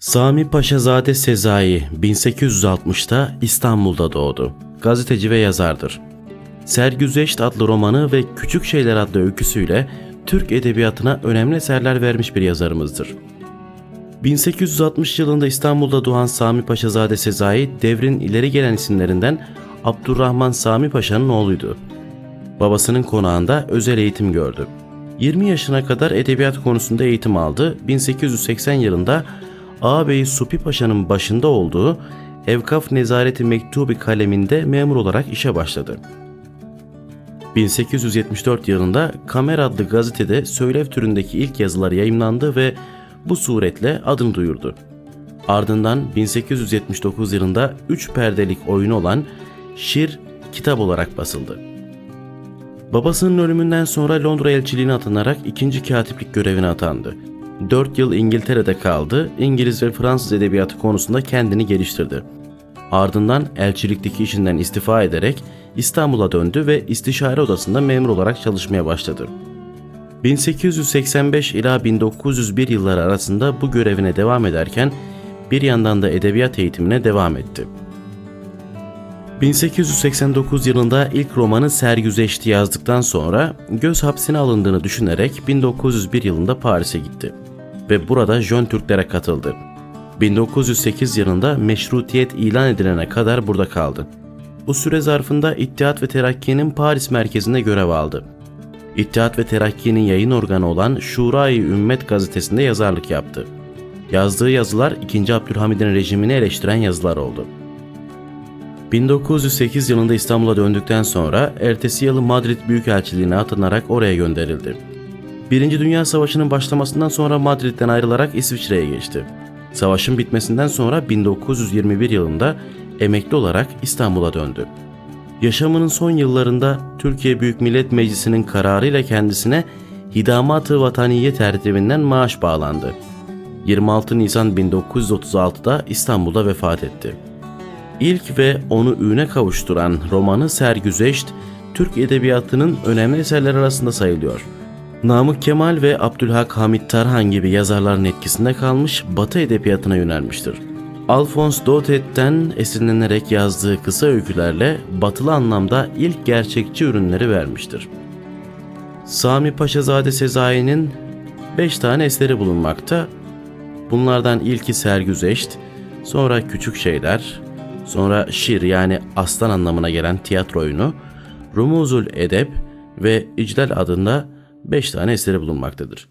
Sami Paşazade Sezai 1860'ta İstanbul'da doğdu. Gazeteci ve yazardır. Sergüzeşt adlı romanı ve Küçük Şeyler adlı öyküsüyle Türk edebiyatına önemli eserler vermiş bir yazarımızdır. 1860 yılında İstanbul'da doğan Sami Paşazade Sezai, devrin ileri gelen isimlerinden Abdurrahman Sami Paşa'nın oğluydu. Babasının konağında özel eğitim gördü. 20 yaşına kadar edebiyat konusunda eğitim aldı. 1880 yılında ağabeyi Supi Paşa'nın başında olduğu Evkaf Nezareti Mektubi kaleminde memur olarak işe başladı. 1874 yılında Kamer adlı gazetede söylev türündeki ilk yazılar yayımlandı ve bu suretle adını duyurdu. Ardından 1879 yılında 3 perdelik oyunu olan Şir kitap olarak basıldı. Babasının ölümünden sonra Londra elçiliğine atanarak ikinci katiplik görevine atandı. 4 yıl İngiltere'de kaldı, İngiliz ve Fransız edebiyatı konusunda kendini geliştirdi. Ardından elçilikteki işinden istifa ederek İstanbul'a döndü ve istişare odasında memur olarak çalışmaya başladı. 1885 ila 1901 yılları arasında bu görevine devam ederken bir yandan da edebiyat eğitimine devam etti. 1889 yılında ilk romanı Sergüzeşti yazdıktan sonra göz hapsine alındığını düşünerek 1901 yılında Paris'e gitti ve burada Jön Türklere katıldı. 1908 yılında meşrutiyet ilan edilene kadar burada kaldı. Bu süre zarfında İttihat ve Terakki'nin Paris merkezinde görev aldı. İttihat ve Terakki'nin yayın organı olan Şura-i Ümmet gazetesinde yazarlık yaptı. Yazdığı yazılar 2. Abdülhamid'in rejimini eleştiren yazılar oldu. 1908 yılında İstanbul'a döndükten sonra ertesi yıl Madrid Büyükelçiliğine atanarak oraya gönderildi. Birinci Dünya Savaşı'nın başlamasından sonra Madrid'den ayrılarak İsviçre'ye geçti. Savaşın bitmesinden sonra 1921 yılında emekli olarak İstanbul'a döndü. Yaşamının son yıllarında Türkiye Büyük Millet Meclisi'nin kararıyla kendisine Hidamat-ı Vataniye tertibinden maaş bağlandı. 26 Nisan 1936'da İstanbul'da vefat etti. İlk ve onu üne kavuşturan romanı Sergüzeşt, Türk edebiyatının önemli eserler arasında sayılıyor. Namık Kemal ve Abdülhak Hamit Tarhan gibi yazarların etkisinde kalmış Batı edebiyatına yönelmiştir. Alphonse Dautet'ten esinlenerek yazdığı kısa öykülerle batılı anlamda ilk gerçekçi ürünleri vermiştir. Sami Paşazade Sezai'nin 5 tane eseri bulunmakta. Bunlardan ilki Sergüzeşt, sonra Küçük Şeyler, sonra Şiir yani aslan anlamına gelen tiyatro oyunu, Rumuzul Edep ve İclal adında 5 tane eseri bulunmaktadır.